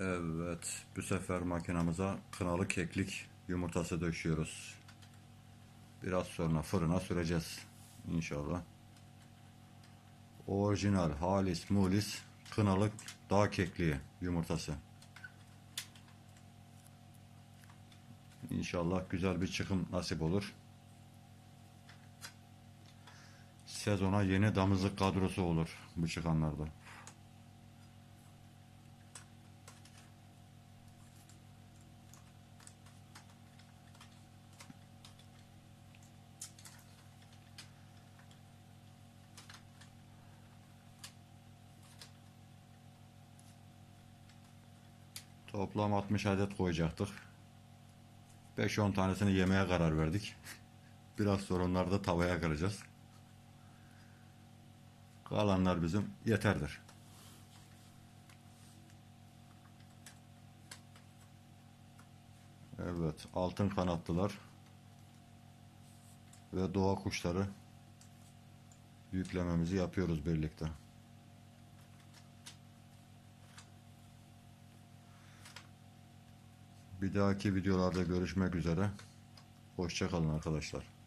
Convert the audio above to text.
Evet, bu sefer makinamıza kınalı keklik yumurtası döşüyoruz. Biraz sonra fırına süreceğiz inşallah. Orijinal halis mulis kınalı dağ kekliği yumurtası. İnşallah güzel bir çıkım nasip olur. Sezona yeni damızlık kadrosu olur bu çıkanlarda. Toplam 60 adet koyacaktık. 5-10 tanesini yemeye karar verdik. Biraz sonra onları da tavaya kıracağız. Kalanlar bizim yeterdir. Evet, altın kanatlılar ve doğa kuşları yüklememizi yapıyoruz birlikte. Bir dahaki videolarda görüşmek üzere. Hoşçakalın arkadaşlar.